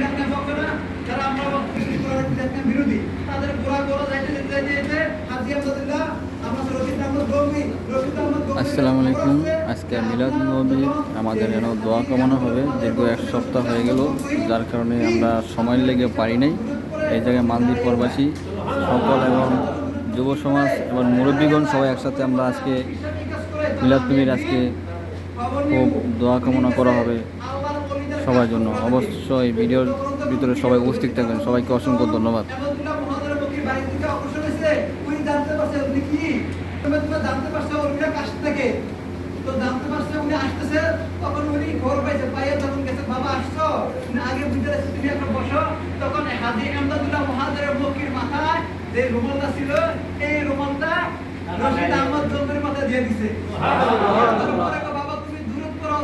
বলছে না যারা আমরা দেখেন বিরোধী তাদের গোড়া গোড়া যাইতে যেতে যাইতে যেতে আসসালামু আলাইকুম। আজকে মিলাদ নবী আমাদের যেন দোয়া কামনা হবে। দীর্ঘ এক সপ্তাহ হয়ে গেল যার কারণে আমরা সময় লেগে পারি নাই। এই জায়গায় মালদ্বীপ প্রবাসী সকল এবং যুব সমাজ এবং মুরব্বীগণ সবাই একসাথে আমরা আজকে মিলাদ নবীর আজকে খুব দোয়া কামনা করা হবে। সবার জন্য। অবশ্যই ভিডিওর ভিতরে সবাই উপস্থিত থাকবেন। সবাইকে অসংখ্য ধন্যবাদ। তো জানতে পারছে উনি আসতেছে তখন উনি ঘর পাইছে পাইয়ে তখন গেছে বাবা আসছো আগে বুঝতে পারছে তুমি একটা বসো তখন হাজি আহমদুল্লাহ মহাদের মুখীর মাথায় যে রুমালটা ছিল এই রুমালটা রশিদ আহমদ চৌধুরীর মাথায় দিয়ে দিছে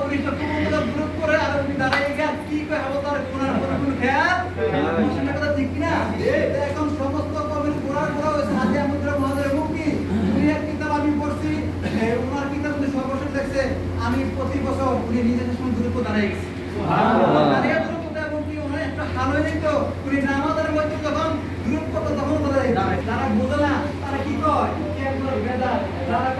তোমাদের করে আর উনি দাঁড়াই গেল কি হব তার কোনার পরে কোন খেয়াল কথা ঠিক এখন সমস্ত হয়েছে মুক্তি কিতাব আমি পড়ছি ওনার কিতাব উনি সর্বশেষ দেখছে। আমি প্রতি বছর উনি নিজের সময় দূরত্ব দাঁড়াই গেছি। দাঁড়িয়ে দেয় এবং কি ওনার একটা হাল হয়ে যেত। উনি নামাজের মধ্যে যখন দূরত্ব তো তখন দাঁড়াই যারা বোঝে না তারা কি কয়? কি একবার বেদা যারা কয় বেদা তারা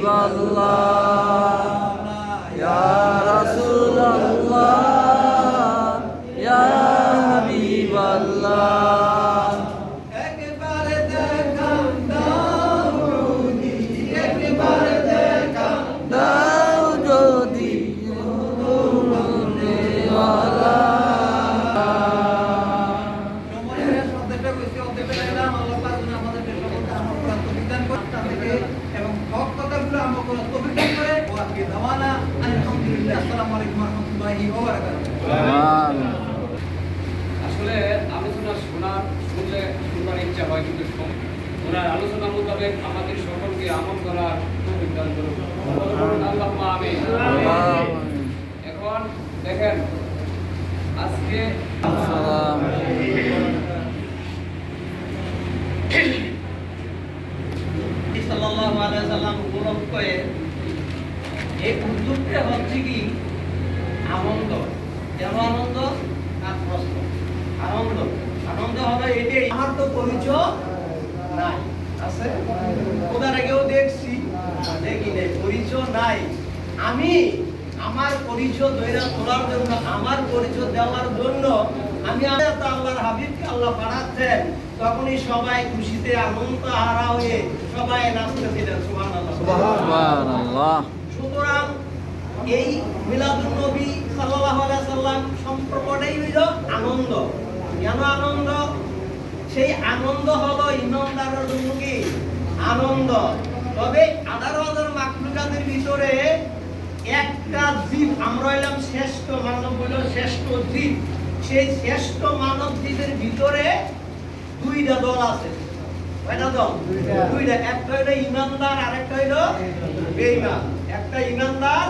হাবিবাল্লাহ ইয়া রাসূলুল্লাহ ইয়া হাবিবাল্লাহ একবারে দেখা দাও রুদি একবারে দেখা দাও যদি নম্বরের সন্দেহটা বেশি হতে পারে না আল্লাহ পাক যেন আমাদের সকলকে আমল করার তৌফিক দান করে আত্মা থেকে এবং হক কথাগুলো আমল করার তৌফিক দান করে ওয়া আখির দাওয়ানা আলহামদুলিল্লাহ আসসালামু আলাইকুম ওয়া ওয়া বারাকাতুহু। আসলে আলোচনা শোনার শুনলে শুনবার ইচ্ছা হয় কিন্তু ওনার আলোচনা মোতাবেক আমাদের সকলকে আমল করার তৌফিক করুন। বলুন আল্লাহুম্মা আমিন। এখন দেখেন আজকে সাল্লাল্লাহু আলাইহি সাল্লাম উপলক্ষে এই উদ্যোগটা হচ্ছে কি? আনন্দ। কেন আনন্দ? না, প্রশ্ন। আনন্দ। আনন্দ হবে এটাই। আমার তো পরিচয় নাই। আছে? ওদের আগেও দেখছি, দেখি নেই। পরিচয় নাই। আমি আমার পরিচয় দৈরা তোলার জন্য, আমার পরিচয় দেওয়ার জন্য আমি আল্লাহর হাবিবকে আল্লাহ পাঠাচ্ছেন। তখনই সবাই খুশিতে আনন্দ হারা হয়ে সবাই নাচতেছিলেন। সুবহানাল্লাহ। সুবহানাল্লাহ। সুতরাং এই মিলাদুন নবী সাল্লাল্লাহু আলাইহি সাল্লাম সম্পর্কটাই হইল আনন্দ। কেন আনন্দ? সেই আনন্দ হলো ইমানদারের জন্য কি? আনন্দ। তবে আঠারো হাজার মাকলুকাতের ভিতরে একটা জীব আমরা হইলাম শ্রেষ্ঠ মানব হইল শ্রেষ্ঠ জীব। সেই শ্রেষ্ঠ মানব জীবের ভিতরে দুইটা দল আছে। কয়টা দল? দুইটা। একটা হইল ইমানদার আরেকটা হইল বেঈমান। একটা ইমানদার,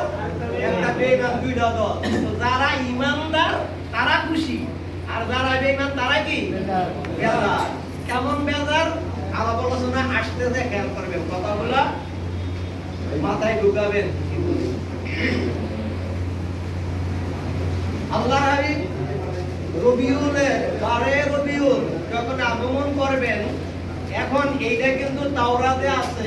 একটা বেঈমান দুইটা দল। তো যারা ইমানদার, তারা খুশি। আর যারা বেঈমান তারা কি? বেজার। কেমন বেজার? আলাপ আলোচনা আসতেছে, খেয়াল করবেন। কথাগুলো মাথায় ঢুকাবেন। আল্লাহ হাবিব রবিউলের বারে রবিউল যখন আগমন করবেন, এখন এইটা কিন্তু তাওরাতে আছে।